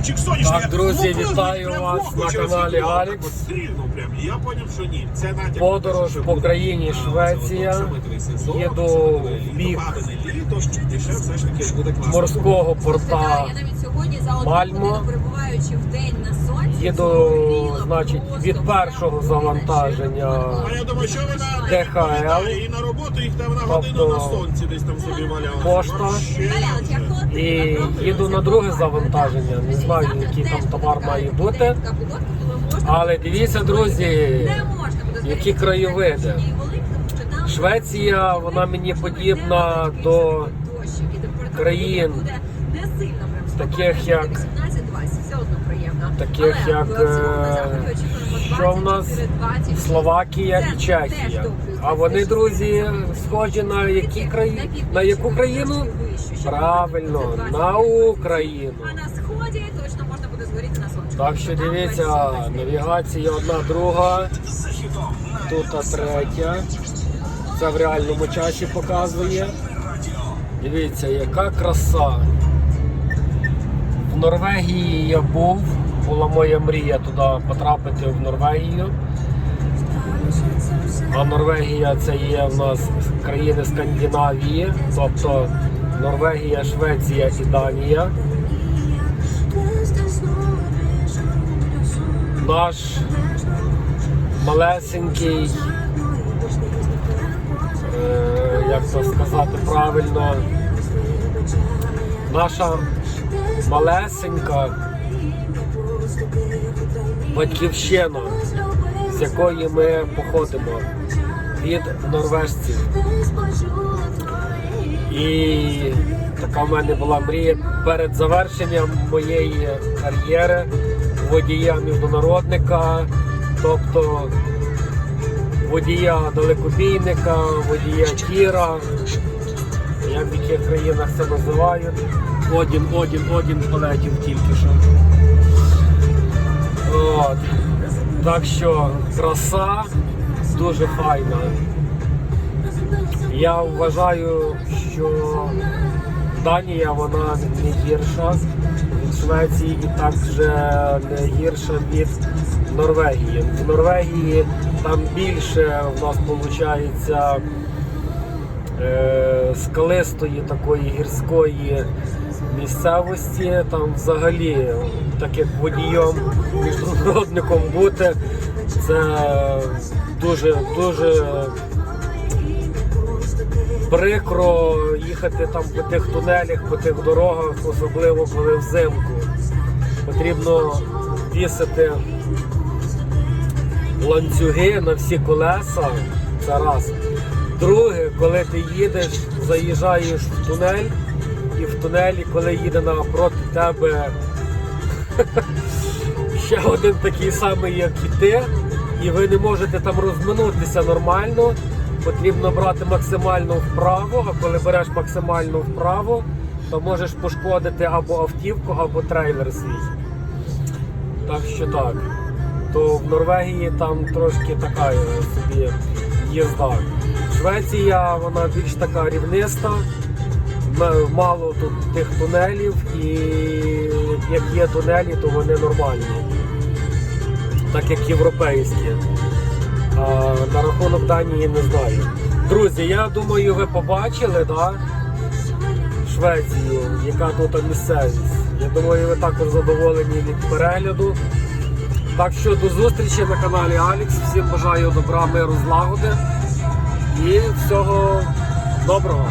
Кінчик сонячний. Так, друзі, Ну, вітаю прям вас на каналі Алікс. Стрільно прям. Я поняв, що ні. Це натяк. Подорож по країні Швеція. Їду в бік і ще все ж таки буде класно. морського порта. я навіть сьогодні за одну Мальмо. годину перебуваючи в день на сонці. Їду, згоріла значить, просто від першого завантаження А я думаю, що ви на ДХЛ. і на роботу їх там на годину Тобто на сонці десь там собі валялися. пошта. Вообще як І їду на друге завантаження. Не знаю, Завтра який теж там буде товар така- має бути. така погодка, коли можна Але буде дивіться, друзі, Не можна буде які краєвиди. конкретні великі, тому що там Швеція, вона мені подібна до країн, таких як- 18-20, все одно приємно. таких як, е, що в нас? Словакія і Чехія. А вони, друзі, схожі на які країни? На яку країну? Правильно, на Україну. Так що дивіться, навігація одна друга, тут третя. Це в реальному часі показує. Дивіться, яка краса. В Норвегії я був, була моя мрія туди потрапити в Норвегію. А Норвегія це є в нас країни Скандинавії, тобто Норвегія, Швеція і Данія. Наш малесенький, як то сказати правильно, наша малесенька батьківщина, з якої ми походимо від норвежців. І така в мене була мрія перед завершенням моєї кар'єри водія міжнародника, тобто водія далекобійника, водія тіра, як в яких країнах це називають. Один, один, один полетів тільки що. От. Так що краса дуже файна. Я вважаю, що Данія вона не гірша від Швеції і також не гірша від Норвегії. В Норвегії там більше в нас виходить е, скалистої такої гірської місцевості. Там взагалі, так як водієм міжнародником бути, це дуже дуже прикро їхати там по тих тунелях, по тих дорогах, особливо коли взимку. Потрібно вісити ланцюги на всі колеса. Це раз. Друге, коли ти їдеш, заїжджаєш в тунель, і в тунелі, коли їде напроти тебе ще один такий самий, як і ти, і ви не можете там розминутися нормально. Потрібно брати максимально вправо, а коли береш максимально вправо, то можеш пошкодити або автівку, або трейлер свій. Так що так. То в Норвегії там трошки така е, собі їзда. Швеція, вона більш така рівниста, мало тут тих тунелів, і як є тунелі, то вони нормальні. Так як європейські. А на рахунок Данії не знаю. Друзі, я думаю, ви побачили, да? Швецію, яка тут місцевість. Я думаю, ви також задоволені від перегляду. Так що до зустрічі на каналі Алікс. Всім бажаю добра, миру, злагоди і всього доброго.